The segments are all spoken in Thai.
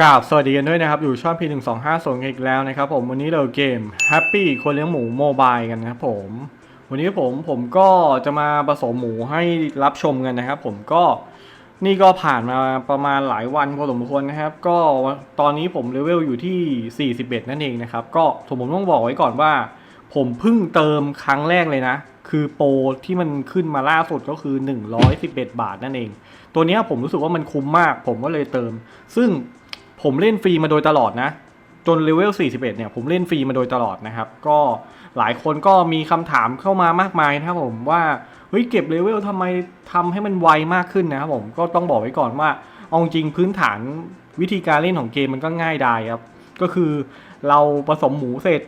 กราบสวัสดีกันด้วยนะครับ อยู่ช่อง P125 ส่งสองห้าสอีกแล้วนะครับผมวันนี้เราเกม Happy คนเลี้ยงหมูโมบายกันนะครับผม วันนี้ผมผมก็จะมาผสมหมูให้รับชมกันนะครับ ผมก็นี่ก็ผ่านมาประมาณหลายวันพอสมควรนะครับ ก็ตอนนี้ผมเลเวลอยู่ที่ 41 นั่นเองนะครับ ก็ผมต้องบอกไว้ก่อนว่า ผมเพิ่งเติมครั้งแรกเลยนะ คือโปรที่มันขึ้นมาล่าสุดก็คือ 111 บาทนั่นเอง ตัวนี้ผมรู้สึกว่ามันคุ้มมาก ผมก็เลยเติม ซึ่ง ผมเล่นฟรีมาโดยตลอดนะ จนเลเวล 41 เนี่ย ผมเล่นฟรีมาโดยตลอดนะครับ ก็หลายคนก็มีคำถามเข้ามามากมายนะครับผมว่าเฮ้ยเก็บเลเวลทำไมทำให้มันไวมากขึ้นนะครับผมก็ต้องบอกไว้ก่อนว่าเอาจริงพื้นฐานวิธีการเล่นของเกมมันก็ง่ายดายครับ ก็คือเราผสมหมูเสร็จ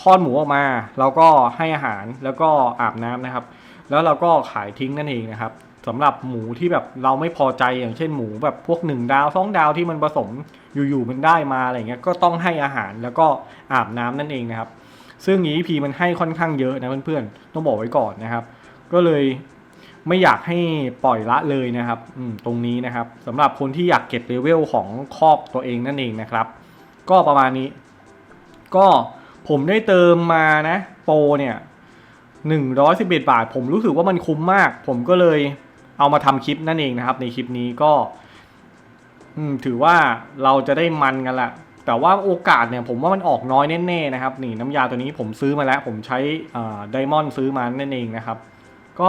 คลอดหมูออกมา เราก็ให้อาหารแล้วก็อาบน้ำนะครับ แล้วเราก็ขายทิ้งนั่นเองนะครับ สำหรับหมูที่แบบเราไม่พอใจอย่างเช่นหมูแบบพวกหนึ่งดาวสองดาวที่มันผสมอยู่ๆมันได้มาอะไรเงี้ยก็ต้องให้อาหารแล้วก็อาบน้ำนั่นเองนะครับ ซึ่ง EP มันให้ค่อนข้างเยอะนะเพื่อนๆต้องบอกไว้ก่อนนะครับ ก็เลยไม่อยากให้ปล่อยละเลยนะครับตรงนี้นะครับสำหรับคนที่อยากเก็บเลเวลของคอกตัวเองนั่นเองนะครับ ก็ประมาณนี้ ก็ผมได้เติมมานะ โปรเนี่ยหนึ่งร้อยสิบเอ็ดบาท ผมรู้สึกว่ามันคุ้มมาก ผมก็เลย เอามาทำคลิปนั่นเองนะครับ ในคลิปนี้ก็ถือว่าเราจะได้มันกันละแต่ว่าโอกาสเนี่ยผมว่ามันออกน้อยแน่ๆนะครับ นี่น้ำยาตัวนี้ผมซื้อมาแล้ว ผมใช้ไดมอนด์ซื้อมานั่นเองนะครับ ก็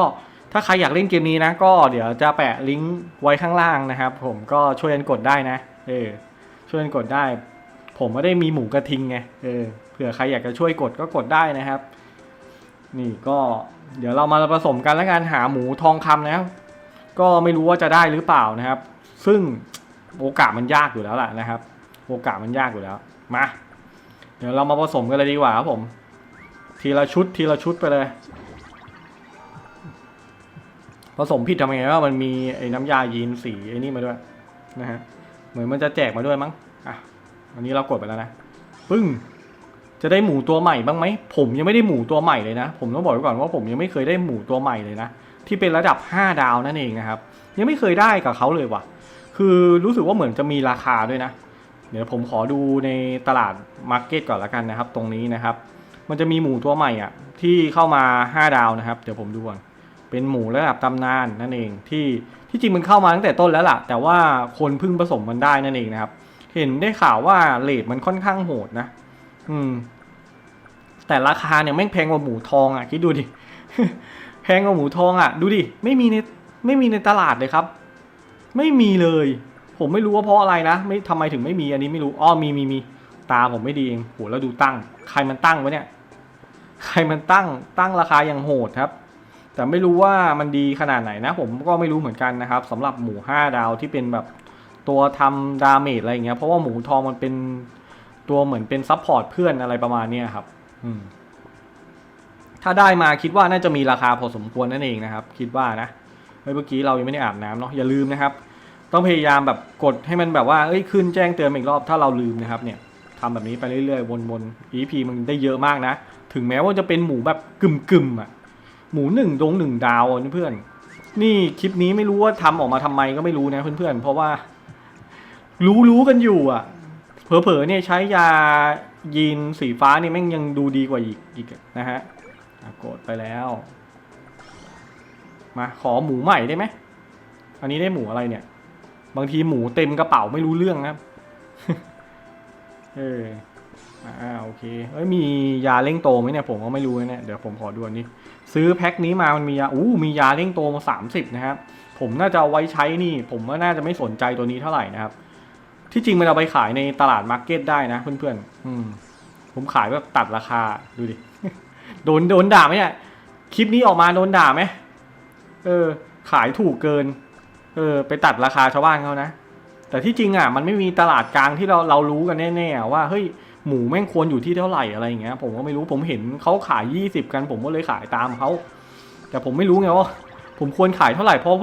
ถ้าใครอยากเล่นเกมนี้นะ ก็เดี๋ยวจะแปะลิงก์ไว้ข้างล่างนะครับ ผมก็ช่วยกันกดได้นะเออช่วยกันกดได้ ผมไม่ได้มีหมูกระทิงไงเออเผื่อใครอยากจะช่วยกดก็กดได้นะครับ นี่ก็เดี๋ยวเรามาผสมกันแล้วกันหาหมูทองคำนะครับ ก็ไม่รู้ว่าจะได้หรือเปล่านะครับ ซึ่งโอกาสมันยากอยู่แล้วแหละนะครับ โอกาสมันยากอยู่แล้วมาเดี๋ยวเรามาผสมกันเลยดีกว่าครับผม ทีละชุดทีละชุดไปเลย ผสมผิดทำไงว่ามันมีไอ้น้ำยายีนสีไอ้นี่มาด้วยนะฮะเหมือนมันจะแจกมาด้วยมั้งอะอันนี้เรากดไปแล้วนะปึ้งจะได้หมูตัวใหม่บ้างไหมผมยังไม่ได้หมูตัวใหม่เลยนะ ผมต้องบอกไว้ก่อนว่าผมยังไม่เคยได้หมูตัวใหม่เลยนะ ที่เป็นระดับ 5 ดาวนั่นเองนะครับ ยังไม่เคยได้กับเขาเลยว่ะ คือรู้สึกว่าเหมือนจะมีราคาด้วยนะ เดี๋ยวผมขอดูในตลาดมาร์เก็ตก่อนละกันนะครับ ตรงนี้นะครับ มันจะมีหมูตัวใหม่อะที่เข้ามา 5 ดาวนะครับ เดี๋ยวผมดูก่อนเป็นหมูระดับตำนานนั่นเองที่ที่จริงมันเข้ามาตั้งแต่ต้นแล้วล่ะ แต่ว่าคนพิ่งผสมมันได้นั่นเองนะครับ เห็นได้ข่าวว่าเลทมันค่อนข้างโหดนะ อืม แต่ราคาเนี่ยแม่งแพงกว่าหมูทองอะคิดดูดิ แพงกว่าหมูทองอะ ดูดิ ไม่มีในไม่มีในตลาดเลยครับ ไม่มีเลย ผมไม่รู้ว่าเพราะอะไรนะ ไม่ทำไมถึงไม่มีอันนี้ไม่รู้อ้อมีมีมีตาผมไม่ดีเองโหแล้วดูตั้ง ใครมันตั้งวะเนี่ย ใครมันตั้งตั้งราคาอย่างโหดครับ แต่ไม่รู้ว่ามันดีขนาดไหนนะ ผมก็ไม่รู้เหมือนกันนะครับสำหรับหมูห้าดาวที่เป็นแบบตัวทำดาเมจอะไรอย่างเงี้ยเพราะว่าหมูทองมันเป็นตัวเหมือนเป็นซัพพอร์ตเพื่อนอะไรประมาณเนี้ยครับ อืม ถ้าได้มาคิดว่าน่าจะมีราคาพอสมควรนั่นเองนะครับ คิดว่านะเฮ้ยเมื่อกี้เรายังไม่ได้อาบน้ำเนาะอย่าลืมนะครับ ต้องพยายามแบบกดให้มันแบบว่าเอ้ยขึ้นแจ้งเตือนอีกรอบถ้าเราลืมนะครับเนี่ยทำแบบนี้ไปเรื่อยๆวนๆ EP มันได้เยอะมากนะ ถึงแม้ว่าจะเป็นหมูแบบกึ่มๆอะหมูหนึ่งดงหนึ่งดาวอ่เพื่อนๆนี่คลิปนี้ไม่รู้ว่าทำออกมาทำไมก็ไม่รู้นะเพื่อนๆ เพราะว่า รู้รู้กันอยู่อะ เผลอๆเนี่ยใช้ยายีนสีฟ้านี่แม่งยังดูดีกว่าอีกอีกนะฮะ กดไปแล้ว มาขอหมูใหม่ได้ไหม อันนี้ได้หมูอะไรเนี่ย บางทีหมูเต็มกระเป๋าไม่รู้เรื่องนะครับ เอออ่าโอเคเอ้ยมียาเร่งโตไหมเนี่ยผมก็ไม่รู้นะเนี่ยเดี๋ยวผมขอดูนนี้ซื้อแพ็คนี้มามันมียาอู้มียาเร่งโตมาสามสิบนะครับผมน่าจะเอาไว้ใช้นี่ ผมว่าน่าจะไม่สนใจตัวนี้เท่าไหร่นะครับ ที่จริงมันเอาไปขายในตลาดมาร์เก็ตได้นะเพื่อนๆอืมผมขายแบบตัดราคาดูดิ โดนโดนด่าไหมเนี่ยคลิปนี้ออกมาโดนด่าไหมเออ ขายถูกเกิน เออ ไปตัดราคาชาวบ้านเขานะ แต่ที่จริงอะ มันไม่มีตลาดกลางที่เราเรารู้กันแน่ๆว่าเฮ้ยหมูแม่งควรอยู่ที่เท่าไหร่อะไรอย่างเงี้ย ผมก็ไม่รู้ผมเห็นเขาขายยี่สิบกันผมก็เลยขายตามเขาแต่ผมไม่รู้ไงว่าผมควรขายเท่าไหร่เพราะ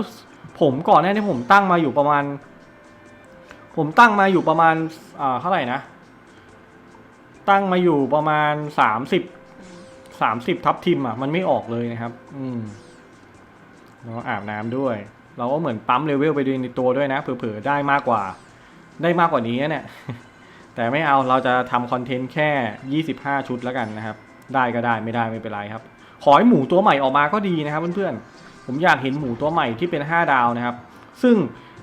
ผมก่อนหน้านี้ผมตั้งมาอยู่ประมาณ ผมตั้งมาอยู่ประมาณอ่าเท่าไหร่นะ ตั้งมาอยู่ประมาณสาม สามสิบทับทิมอะ มันไม่ออกเลยนะครับ อืมแล้วอาบน้ำด้วย เราก็เหมือนปั๊มเลเวลไปด้วยในตัวด้วยนะ เผื่อๆได้มากกว่า ได้มากกว่านี้นะเนี่ย แต่ไม่เอาเราจะทำคอนเทนต์แค่ 25 ชุดแล้วกันนะครับ ได้ก็ได้ไม่ได้ไม่เป็นไรครับ ขอให้หมูตัวใหม่ออกมาก็ดีนะครับเพื่อนๆ ผมอยากเห็นหมูตัวใหม่ที่เป็น 5 ดาวนะครับ ซึ่ง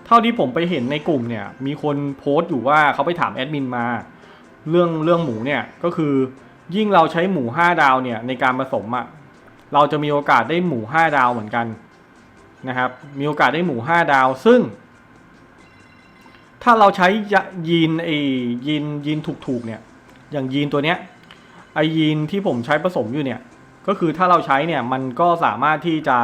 เท่าที่ผมไปเห็นในกลุ่มเนี่ย มีคนโพสต์อยู่ว่าเขาไปถามแอดมินมา เรื่องเรื่องหมูเนี่ยก็คือ ยิ่งเราใช้หมู5ดาวเนี่ยในการผสมอะ่ะเราจะมีโอกาสได้หมู5ดาวเหมือนกันนะครับ มีโอกาสได้หมู5ดาว ซึ่ง ถ้าเราใช้ยีนไอยีนยีนถูกๆเนี่ย อย่างยีนตัวเนี้ยไอยีนที่ผมใช้ผสมอยู่เนี่ยก็คือถ้าเราใช้เนี่ยมันก็สามารถที่จะ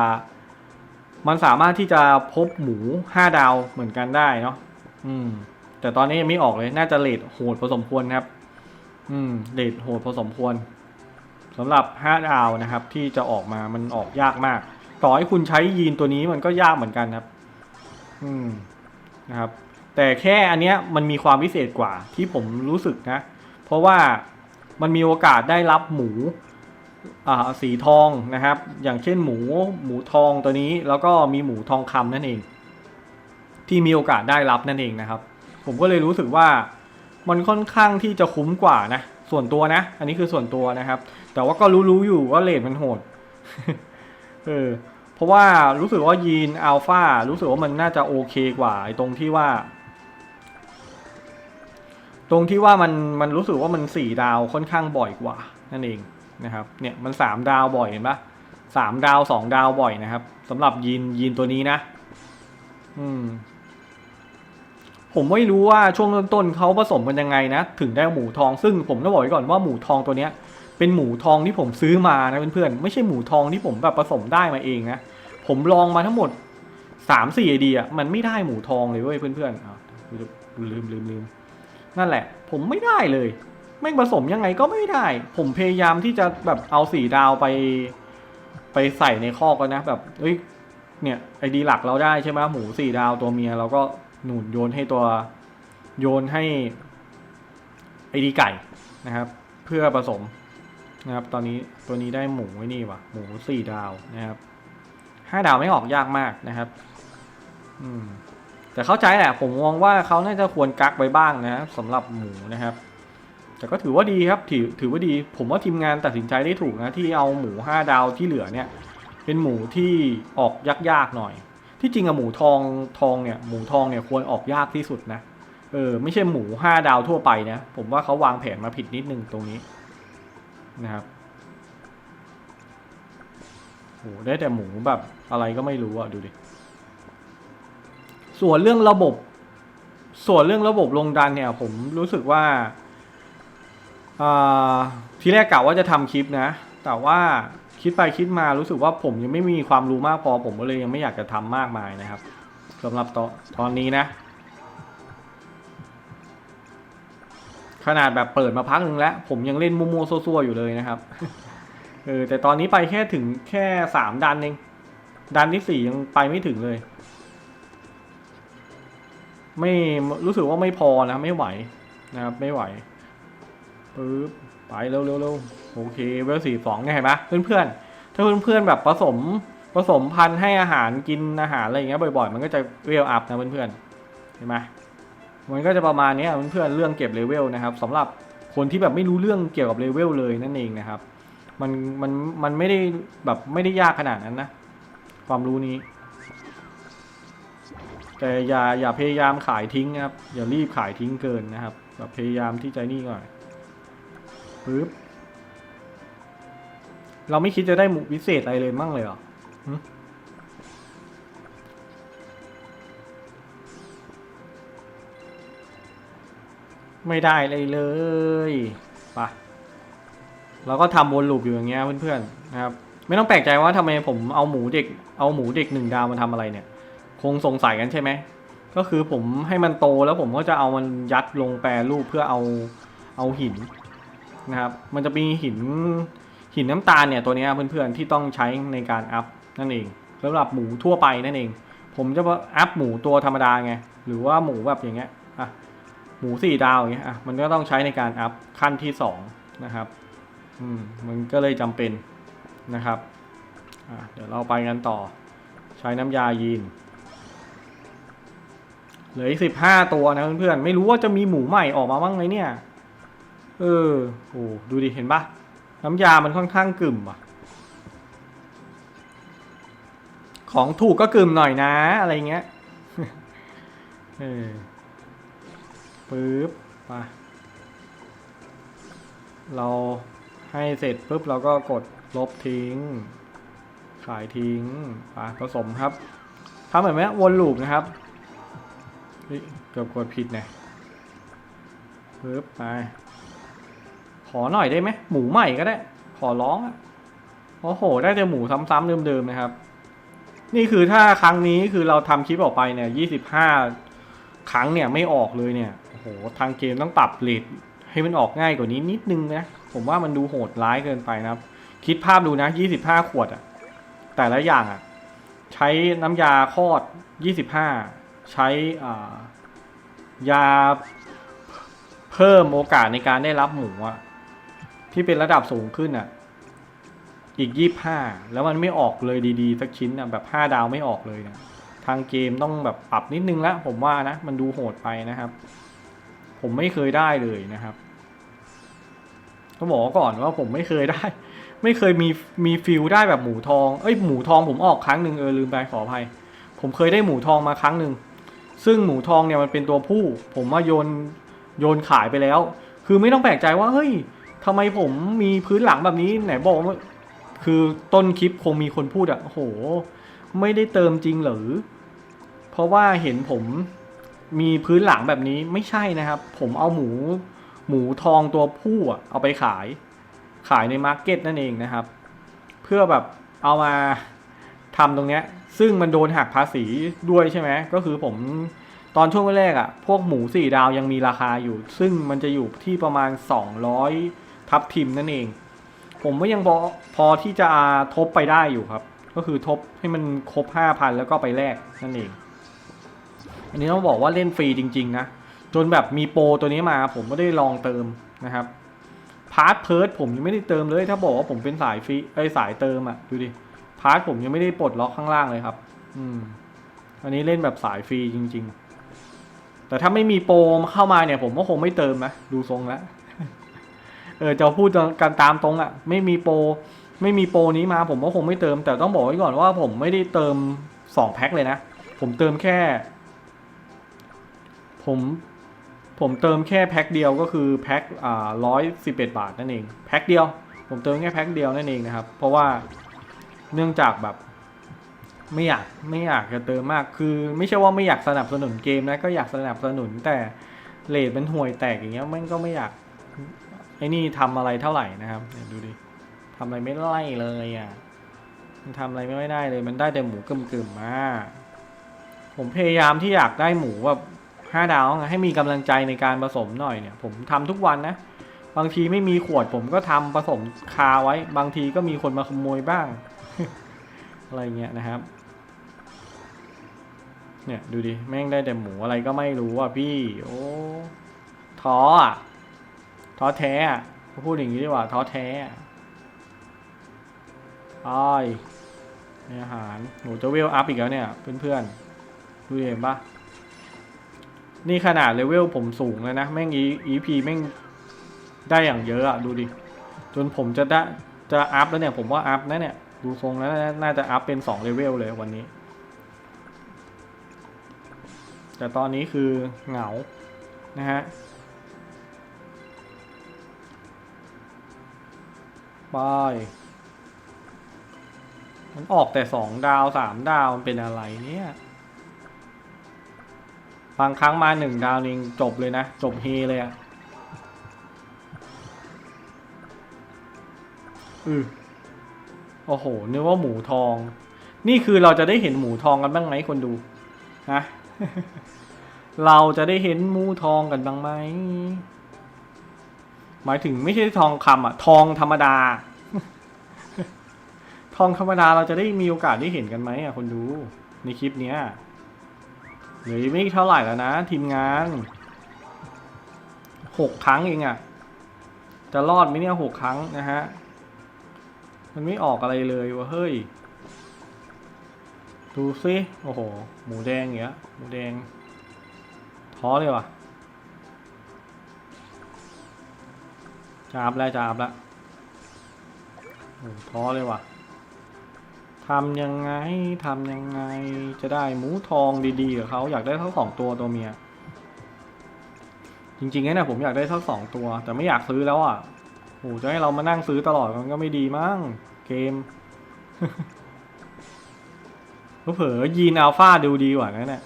มันสามารถที่จะพบหมู5ดาวเหมือนกันได้เนาะอืม แต่ตอนนี้ยังไม่ออกเลยน่าจะเลทโหดพอสมควรครับ อืมเลทโหดพอสมควรสำหรับ5ดาวนะครับ ที่จะออกมามันออกยากมาก ต่อให้คุณใช้ยีนตัวนี้มันก็ยากเหมือนกันครับ อืมนะครับ แต่แค่อันเนี้ยมันมีความพิเศษกว่าที่ผมรู้สึกนะ เพราะว่ามันมีโอกาสได้รับหมูอ่าสีทองนะครับ อย่างเช่นหมูหมูทองตัวนี้ แล้วก็มีหมูทองคำนั่นเอง ที่มีโอกาสได้รับนั่นเองนะครับ ผมก็เลยรู้สึกว่า มันค่อนข้างที่จะคุ้มกว่านะ ส่วนตัวนะ อันนี้คือส่วนตัวนะครับ แต่ว่าก็รู้ๆอยู่ว่าเลทมันโหด เออ เพราะว่ารู้สึกว่ายีนอัลฟารู้สึกว่ามันน่าจะโอเคกว่าไอ้ตรงที่ว่า ตรงที่ว่ามันมันรู้สึกว่ามันสี่ดาวค่อนข้างบ่อยกว่า นั่นเองนะครับ เนี่ยมันสามดาวบ่อยเห็นปะสามดาวสองดาวบ่อยนะครับสำหรับยีนยีนตัวนี้นะ อืม ผมไม่รู้ว่าช่วงต้นๆเขาผสมกันยังไงนะ ถึงได้หมูทองซึ่งผมต้องบอกไว้ก่อนว่าหมูทองตัวเนี้ย เป็นหมูทองที่ผมซื้อมานะเพื่อนๆไม่ใช่หมูทองที่ผมแบบผสมได้มาเองนะผมลองมาทั้งหมดสามสี่ไอเดียมันไม่ได้หมูทองเลยเว้ยเพื่อนๆอะลืมลืมลืมนั่นแหละ ผมไม่ได้เลยแม่ผสมยังไงก็ไม่ได้ ผมพยายามที่จะแบบเอาสี่ดาวไป ไปใส่ในข้อก็นะ แบบเอ้ยเนี่ยไอดีหลักเราได้ใช่ไหมหมูสี่ดาวตัวเมียเราก็ หนุนโยนให้ตัวโยนให้ไอดีไก่นะครับ เพื่อผสมนะครับ ตอนนี้ตัวนี้ได้หมูไว้นี่วะหมูสี่ดาวนะครับห้าดาวไม่ออกยากมากนะครับ อืม แต่เข้าใจแหละ ผมมองว่าเขาน่าจะควรกักไว้บ้างนะสำหรับหมูนะครับ แต่ก็ถือว่าดีครับ ถือถือว่าดี ผมว่าทีมงานตัดสินใจได้ถูกนะที่เอาหมูห้าดาวที่เหลือเนี่ย เป็นหมูที่ออกยากๆหน่อย ที่จริงอะหมูทองทองเนี่ยหมูทองเนี่ยควรออกยากที่สุดนะเออไม่ใช่หมูห้าดาวทั่วไปนะ ผมว่าเขาวางแผนมาผิดนิดนึงตรงนี้นะครับโอ้ได้แต่หมูแบบอะไรก็ไม่รู้อะดูดิ ส่วนเรื่องระบบ ส่วนเรื่องระบบลงดันเนี่ย ผมรู้สึกว่าอ่าทีแรกกะว่าจะทำคลิปนะ แต่ว่า คิดไปคิดมารู้สึกว่าผมยังไม่มีความรู้มากพอ ผมก็เลยยังไม่อยากจะทำมากมายนะครับสำหรับตอนตอนนี้นะ ขนาดแบบเปิดมาพักหนึ่งแล้ว ผมยังเล่นมัวๆซัวๆอยู่เลยนะครับเออแต่ตอนนี้ไปแค่ถึงแค่สามดันเองดันที่สี่ยังไปไม่ถึงเลย ไม่รู้สึกว่าไม่พอนะ ไม่ไหวนะครับ ไม่ไหวปึ๊บ ไปเร็วเร็วเร็วโอเคเวลสี่สองเนี่ยเห็นไหมเพื่อนเพื่อนๆถ้าเพื่อนเพื่อนๆแบบผสมผสมพันธุ์ให้อาหารกินอาหารอะไรอย่างเงี้ยบ่อยๆ มันก็จะเวลอัพนะเพื่อนเพื่อนๆเห็นไหมมันก็จะประมาณนี้เพื่อนๆเรื่องเก็บเลเวลนะครับสำหรับคนที่แบบไม่รู้เรื่องเกี่ยวกับเลเวลเลยนั่นเองนะครับ มันมันมันไม่ได้แบบไม่ได้ยากขนาดนั้นนะ ความรู้นี้ แต่อย่าอย่าพยายามขายทิ้งนะครับ อย่ารีบขายทิ้งเกินนะครับ แบบพยายามที่ใจนี่ก่อน ปึ๊บ เราไม่คิดจะได้หมูพิเศษอะไรเลยมั่งเลยเหรอหไม่ได้เลยเลยไปะเราก็ทำวนลูปอยู่อย่างเงี้ยเพื่อนๆนะครับ ไม่ต้องแปลกใจว่าทำไมผมเอาหมูเด็ก เอาหมูเด็กหนึ่งดาวมาทำอะไรเนี่ย คงสงสัยกันใช่ไหม ก็คือผมให้มันโตแล้วผมก็จะเอามันยัดลงแปรรูปเพื่อเอาเอาหิน นะครับ มันจะมีหินหินน้ำตาลเนี่ยตัวนี้เพื่อนๆที่ต้องใช้ในการอัพนั่นเองสำหรับหมูทั่วไปนั่นเอง ผมจะอัพหมูตัวธรรมดาไงหรือว่าหมูแบบอย่างเงี้ยอะหมูสี่ดาวอย่างเงี้ยอะมันก็ต้องใช้ในการอัพขั้นที่สองนะครับอืมมันก็เลยจำเป็นนะครับอะเดี๋ยวเราไปกันต่อ ใช้น้ำยายีนเหลืออีกสิบห้าตัวนะเพื่อนๆไม่รู้ว่าจะมีหมูใหม่ออกมาบ้างไหมเนี่ย เออโอ้ดูดิเห็นปะน้ำยามันค่อนข้างกึ่มอะ ของถูกก็กึ่มหน่อยนะ อะไรเงี้ยเออปึ๊บไปเราให้เสร็จปุ๊บเราก็กดลบทิ้ง ขายทิ้งไปผสมครับทำแบบนี้วนลูปนะครับเฮ้ยเกือบกดผิดนะปึ๊บไป อหน่อยได้ไหมหมูใหม่ก็ได้ ขอร้องอะโอ้โห ได้แต่หมูซ้ำๆเดิมๆนะครับ นี่คือถ้าครั้งนี้คือเราทำคลิปออกไปเนี่ยยี่สิบห้าครั้งเนี่ยไม่ออกเลยเนี่ยโอ้โหทางเกมต้องปรับเลทให้มันออกง่ายกว่านี้นิดนึงนะผมว่ามันดูโหดร้ายเกินไปนะครับ คิดภาพดูนะยี่สิบห้าขวดอะแต่ละอย่างอะใช้น้ำยาคลอดยี่สิบห้าใช้อ่ายาเพิ่มโอกาสในการได้รับหมูอะ ที่เป็นระดับสูงขึ้นอะ อีกยี่ห้าแล้วมันไม่ออกเลยดีๆ สักชิ้นอะแบบห้าดาวไม่ออกเลยนะทางเกมต้องแบบปรับนิดนึงแล้วผมว่านะ มันดูโหดไปนะครับ ผมไม่เคยได้เลยนะครับต้องบอกก่อนว่าผมไม่เคยได้ ไม่เคยมีมีฟิลได้แบบหมูทองเอ้ยหมูทองผมออกครั้งหนึ่งเออลืมไปขออภัย ผมเคยได้หมูทองมาครั้งหนึ่งซึ่งหมูทองเนี่ยมันเป็นตัวผู้ ผมมาโยนโยนขายไปแล้ว คือไม่ต้องแปลกใจว่าเฮ้ย ทำไมผมมีพื้นหลังแบบนี้ไหนบอกว่าคือต้นคลิปคงมีคนพูดอะโอ้โห ไม่ได้เติมจริงหรือ เพราะว่าเห็นผมมีพื้นหลังแบบนี้ไม่ใช่นะครับ ผมเอาหมูหมูทองตัวผู้อะเอาไปขาย ขายในมาร์เก็ตนั่นเองนะครับ เพื่อแบบเอามาทำตรงเนี้ย ซึ่งมันโดนหักภาษีด้วยใช่ไหมก็คือผมตอนช่วงแรกอะ่ะ พวกหมูสี่ดาวยังมีราคาอยู่ ซึ่งมันจะอยู่ที่ประมาณ 200 ทับทิมนั่นเอง ผมก็ยังพอพอที่จะทบไปได้อยู่ครับ ก็คือทบให้มันครบ 5,000 แล้วก็ไปแลกนั่นเอง อันนี้ต้องบอกว่าเล่นฟรีจริง ๆ นะ จนแบบมีโปรตัวนี้มาผมก็ได้ลองเติมนะครับพาร์ทเพิร์ดผมยังไม่ได้เติมเลย ถ้าบอกว่าผมเป็นสายฟรีไอสายเติมอะ่ะดูดิพาร์ทผมยังไม่ได้ปลดล็อกข้างล่างเลยครับ อืม อันนี้เล่นแบบสายฟรีจริง ๆ แต่ถ้าไม่มีโปรเข้ามาเนี่ย ผมก็คงไม่เติมนะดูทรงแล้ว ออจะพูดกันตามตรงอะ่ะ ไม่มีโปรไม่มีโปรนี้มาผมก็คงไม่เติม แต่ต้องบอกไว้ก่อนว่าผมไม่ได้เติมสองแพ็คเลยนะ ผมเติมแค่ ผมผมเติมแค่แพ็คเดียวก็คือแพ็คอ่าร้อยสิบเอ็ดบาทนั่นเองแพ็คเดียว ผมเติมแค่แพ็คเดียวนั่นเองนะครับ เพราะว่าเนื่องจากแบบ ไม่อยากไม่อยากจะเติมมากคือ ไม่ใช่ว่าไม่อยากสนับสนุนเกมนะก็อยากสนับสนุนแต่เลทมันห่วยแตกอย่างเงี้ยมันก็ไม่อยาก อ้นี่ทำอะไรเท่าไหร่นะครับเนี่ยดูดิทำอะไรไม่ไล่เลยอะมันทำอะไรไม่ได้เลย มันได้แต่หมูกึ่มๆมาผมพยายามที่อยากได้หมูแบบห้าดาวไงให้มีกำลังใจในการผสมหน่อยเนี่ย ผมทำทุกวันนะ บางทีไม่มีขวดผมก็ทำผสมคาไว้ บางทีก็มีคนมาขโมยบ้าง อะไรเงี้ยนะครับ เนี่ยดูดิแม่งได้แต่หมูอะไรก็ไม่รู้อะพี่ โอ้ท้ออะ ท้อแท้อะพูดอย่างนี้ดีกว่าท้อแท้อ้อยในอาหารหนูจะเวลอัพอีกแล้วเนี่ย เพื่อนๆ ดูเห็นปะนี่ขนาดเลเวลผมสูงเลยนะ แม่งอีอีพีแม่งได้อย่างเยอะอะดูดิ จนผมจะได้จะอัพแล้วเนี่ย ผมว่าอัพนะเนี่ย ดูทรงแล้วน่าจะอัพเป็นสองเลเวลเลยวันนี้ แต่ตอนนี้คือเหงานะฮะ บายมันออกแต่สองดาวสามดาวมันเป็นอะไรเนี่ย บางครั้งมาหนึ่งดาวนึงจบเลยนะ จบเฮเลยอะอือโอ้โหนึกว่าหมูทอง นี่คือเราจะได้เห็นหมูทองกันบ้างไหมคนดูฮะเราจะได้เห็นหมูทองกันบ้างไหม หมายถึงไม่ใช่ทองคำอะทองธรรมดา ทองธรรมดาเราจะได้มีโอกาสได้เห็นกันไหมอะคนดูในคลิปเนี้ยเหลือไม่เท่าไหร่แล้วนะ ทีมงานหกครั้งเองอะจะรอดไหมเนี่ยหกครั้งนะฮะ มันไม่ออกอะไรเลยวะเฮ้ย ดูซิโอ้โห หมูแดงอย่างเงี้ยหมูแดง ท้อเลยว่ะ จะอัพแล้วจะอัพแล้วโอ้ท้อเลยว่ะทำยังไงทำยังไงจะได้หมูทองดีๆกับเขาอยากได้ทั้งสองตัวตัวเมีย จริงๆเนี่ยผมอยากได้ทั้งสองตัว แต่ไม่อยากซื้อแล้วอะโอ้จะให้เรามานั่งซื้อตลอดมันก็ไม่ดีมั้งเกมเผลอยีนอัลฟาดูดีกว่านะเนี่ย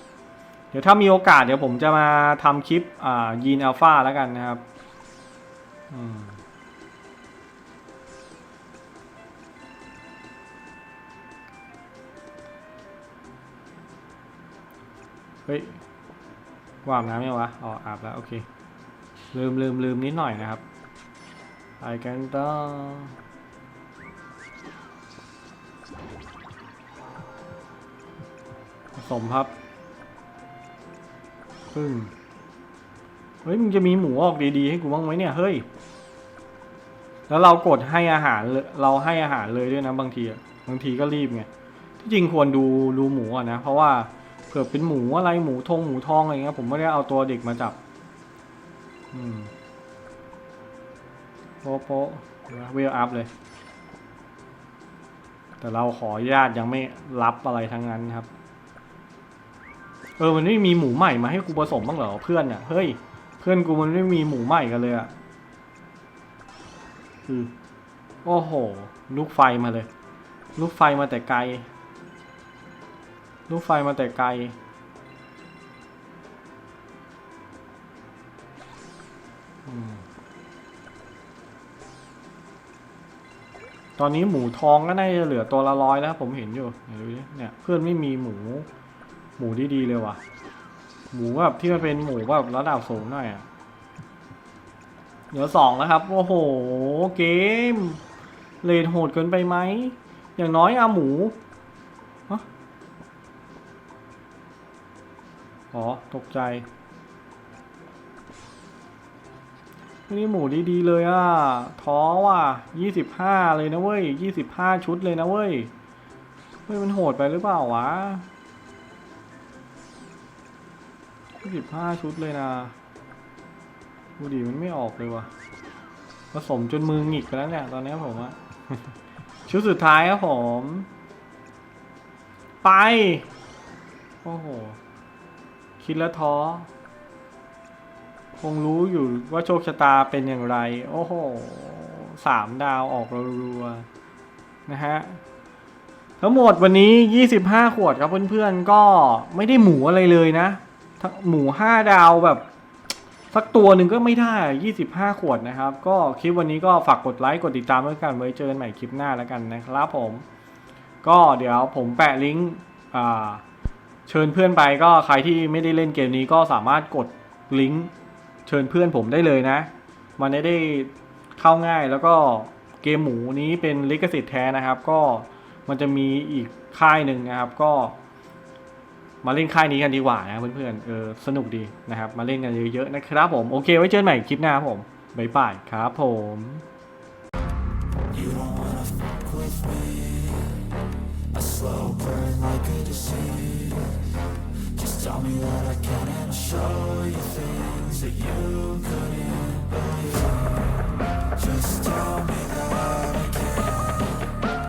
เดี๋ยวถ้ามีโอกาสเดี๋ยวผมจะมาทำคลิปอ่ายีนอัลฟาแล้วกันนะครับ อืม เฮ้ยว่าอาบน้ำยังวะ อ๋ออาบแล้วโอเค ลืมลืมลืมนิดหน่อยนะครับไปกันต่อผสมครับพึ่งเฮ้ยมึงจะมีหมูออกดีๆให้กูบ้างไหมเนี่ย เฮ้ย แล้วเรากดให้อาหารเราให้อาหารเลยด้วยนะบางทีบางทีก็รีบไงที่จริงควรดูดูหมูอะนะ เพราะว่า เผื่อเป็นหมูอะไรหมูทงหมูทองอะไรเงี้ยผมไม่ได้เอาตัวเด็กมาจับ อืมโป๊ะโป๊ะเวลอัพเลย แต่เราขอญาตยังไม่รับอะไรทั้งนั้นครับ เออมันไม่มีหมูใหม่มาให้กูผสมบ้างเหรอเพื่อนเนี่ยเฮ้ยเพื่อนกูมันไม่มีหมูใหม่กันเลยอะคือโอ้โห ลูกไฟมาเลย ลูกไฟมาแต่ไกล ลูกไฟมาแต่ไกล ตอนนี้หมูทองก็น่าจะเหลือตัวละร้อยแล้วผมเห็นอยู่เดี๋ยวดูดิเนี่ยเพื่อนไม่มีหมู หมูดีๆเลยว่ะ หมูแบบที่มันเป็นหมูแบบระดับสูงหน่อยอะ เหลือสองแล้วครับ โอ้โห เกมเลนโหดเกินไปไหม อย่างน้อยเอาหมู อ๋อ ตกใจนี่หมูดีๆเลยอะ ท้อว่ะยี่สิบห้าเลยนะเว้ยยี่สิบห้าชุดเลยนะเว้ย เฮ้ยมันโหดไปหรือเปล่าวะยี่สิบห้าชุดเลยนะดูดิมันไม่ออกเลยวะผสมจนมือหงิกไปแล้วเนี่ยตอนนี้ผมอะชุดสุดท้ายครับผม ไป โอ้โห คิดแล้วท้อ คงรู้อยู่ว่าโชคชะตาเป็นอย่างไร โอ้โหสามดาวออกรัวๆนะฮะทั้งหมดวันนี้ 25 ขวดครับเพื่อนๆ ก็ไม่ได้หมูอะไรเลยนะทั้งหมูห้าดาวแบบ สักตัวหนึ่งก็ไม่ได้ยี่สิบห้าขวดนะครับ ก็คลิปวันนี้ก็ฝากกดไลค์ กดติดตามด้วยกันไว้เจอกันใหม่คลิปหน้าแล้วกันนะครับผม ก็เดี๋ยวผมแปะลิงก์อ่า เชิญเพื่อนไปก็ใครที่ไม่ได้เล่นเกมนี้ก็สามารถกดลิงก์เชิญเพื่อนผมได้เลยนะ มันไม่ได้เข้าง่ายแล้วก็เกมหมูนี้เป็นลิขสิทธิ์แท้นะครับ ก็มันจะมีอีกค่ายหนึ่งนะครับ ก็ มาเล่นค่ายนี้กันดีกว่านะเพื่อนๆเออสนุกดีนะครับ มาเล่นกันเยอะๆนะครับผมโอเคไว้เจอกันใหม่คลิปหน้าครับผมบ๊ายบายครับผม You don't wanna fuck with me A slow burn like a disease tell me that I can and I'll show you things that you couldn't believe. Just tell me